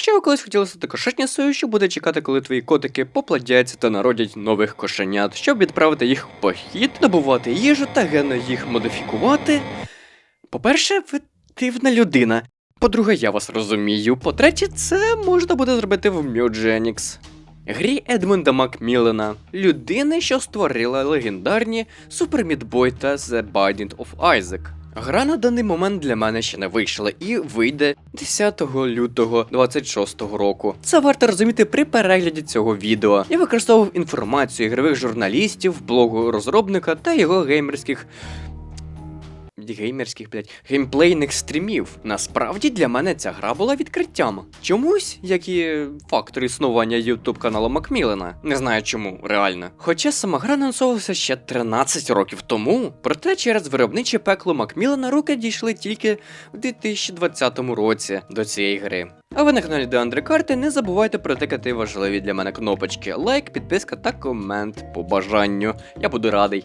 Якщо ви колись хотіли стати кошетницею, що буде чекати, коли твої котики попладяться та народять нових кошенят, щоб відправити їх в похід, добувати їжу та генно їх модифікувати. По-перше, ви дивна людина. По-друге, я вас розумію. По-третє, це можна буде зробити в Myogenix. Грі Едмунда Макміллена, людини, що створила легендарні Boy та The Binding of Isaac. Гра на даний момент для мене ще не вийшла і вийде 10 лютого 26 року. Це варто розуміти при перегляді цього відео. Я використовував інформацію ігрових журналістів, блогу розробника та його геймерських геймерських, блядь, геймплейних стрімів. Насправді для мене ця гра була відкриттям. Чомусь, як і фактор існування ютуб каналу Макмілена. Не знаю чому, реально. Хоча сама гра анонсовувалася ще 13 років тому, проте через виробниче пекло Макмілена руки дійшли тільки в 2020 році до цієї гри. А ви на каналі Деандре Карти не забувайте протикати важливі для мене кнопочки лайк, підписка та комент по бажанню. Я буду радий.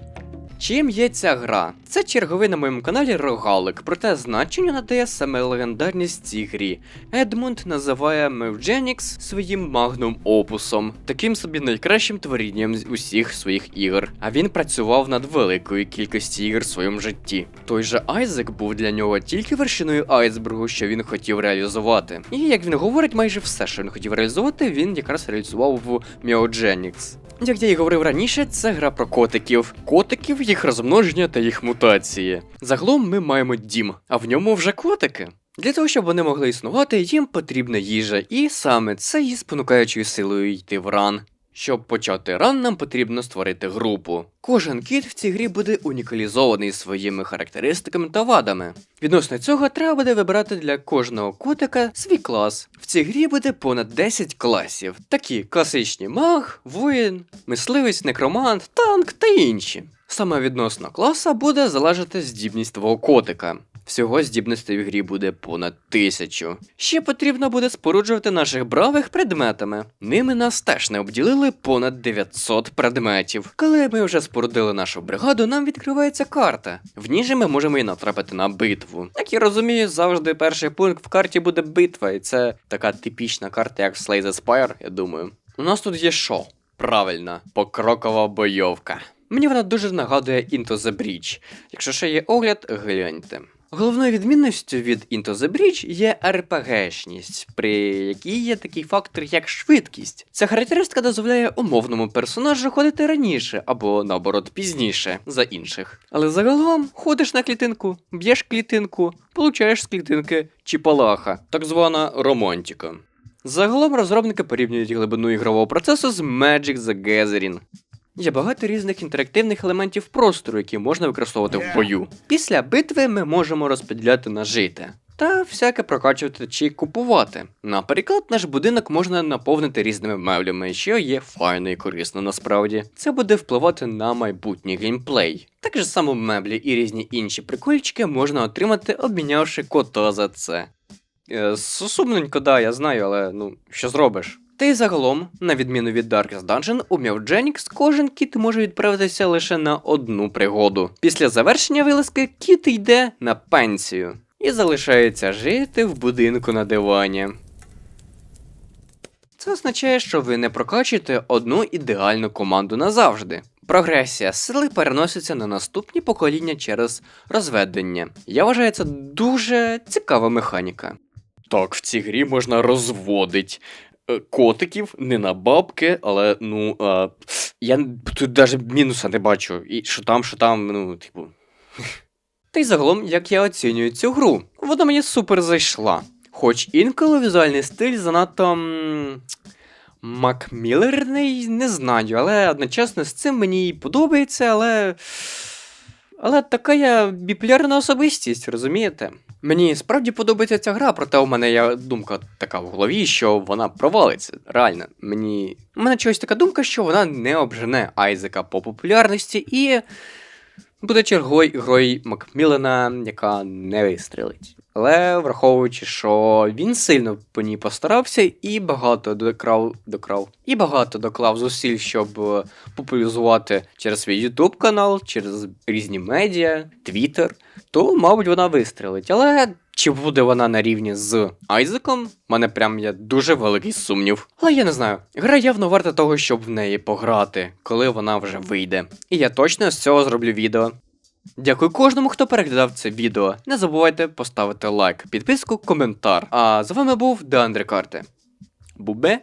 Чим є ця гра? Це черговий на моєму каналі рогалик, проте значення надає саме легендарність цій грі. Едмунд називає Mevgenix своїм магнум опусом, таким собі найкращим творінням з усіх своїх ігор. А він працював над великою кількістю ігор в своєму житті. Той же Айзек був для нього тільки вершиною айсбергу, що він хотів реалізувати. І як він говорить, майже все, що він хотів реалізувати, він якраз реалізував в Myogenix. Як я і говорив раніше, це гра про котиків. Котиків, їх розмноження та їх мутації. Загалом ми маємо дім, а в ньому вже котики. Для того, щоб вони могли існувати, їм потрібна їжа, і саме це є спонукаючою силою йти в ран. Щоб почати ран, нам потрібно створити групу. Кожен кіт в цій грі буде унікалізований своїми характеристиками та вадами. Відносно цього треба буде вибирати для кожного котика свій клас. В цій грі буде понад 10 класів, такі класичні маг, воїн, мисливець, некромант, танк та інші. Саме відносно класа буде залежати здібність твого котика. Всього здібностей в грі буде понад тисячу. Ще потрібно буде споруджувати наших бравих предметами. Ними нас теж не обділили понад 900 предметів. Коли ми вже спорудили нашу бригаду, нам відкривається карта. В ній же ми можемо і натрапити на битву. Як я розумію, завжди перший пункт в карті буде битва, і це така типічна карта, як Slay the Spire, я думаю. У нас тут є що? Правильно, покрокова бойовка. Мені вона дуже нагадує Into the Bridge. Якщо ще є огляд, гляньте. Головною відмінністю від Into the Bridge є РПГшність, при якій є такий фактор, як швидкість. Ця характеристика дозволяє умовному персонажу ходити раніше або наоборот пізніше за інших. Але загалом ходиш на клітинку, б'єш клітинку, получаєш з клітинки чіпалаха, так звана романтика. Загалом розробники порівнюють глибину ігрового процесу з Magic the Gathering. Є багато різних інтерактивних елементів простору, які можна використовувати в бою. Після битви ми можемо розподіляти на жити. Та всяке прокачувати чи купувати. Наприклад, наш будинок можна наповнити різними меблями, що є файно і корисно насправді. Це буде впливати на майбутній геймплей. Так же само меблі і різні інші прикольчики можна отримати, обмінявши кота за це. Е, Сумненько, да, я знаю, але ну, що зробиш? Та й загалом, на відміну від Darkest Dungeon, у Mewgenix кожен кіт може відправитися лише на одну пригоду. Після завершення вилазки кіт йде на пенсію і залишається жити в будинку на дивані. Це означає, що ви не прокачуєте одну ідеальну команду назавжди. Прогресія сили переноситься на наступні покоління через розведення. Я вважаю це дуже цікава механіка. Так, в цій грі можна розводить котиків не на бабки, але ну. Е, я тут навіть мінуса не бачу. І що там, що там, ну, типу. Та й загалом, як я оцінюю цю гру, вона мені супер зайшла. Хоч інколи візуальний стиль занадто. Макмілерний, не знаю, але одночасно з цим мені і подобається, але. Але така я біполярна особистість, розумієте? Мені справді подобається ця гра, проте у мене є думка така в голові, що вона провалиться. Реально, мені. У мене чогось така думка, що вона не обжене Айзека по популярності і буде черговою грою Макміллена, яка не вистрелить. Але враховуючи, що він сильно по ній постарався і багато докрав, докрав, і багато доклав зусиль, щоб е, популяризувати через свій YouTube канал, через різні медіа, Twitter, то, мабуть, вона вистрелить. Але Чи буде вона на рівні з Айзеком? Мене прям є дуже великий сумнів. Але я не знаю. Гра явно варта того, щоб в неї пограти, коли вона вже вийде. І я точно з цього зроблю відео. Дякую кожному, хто переглядав це відео. Не забувайте поставити лайк, підписку, коментар. А з вами був Деандре Карте. Бубе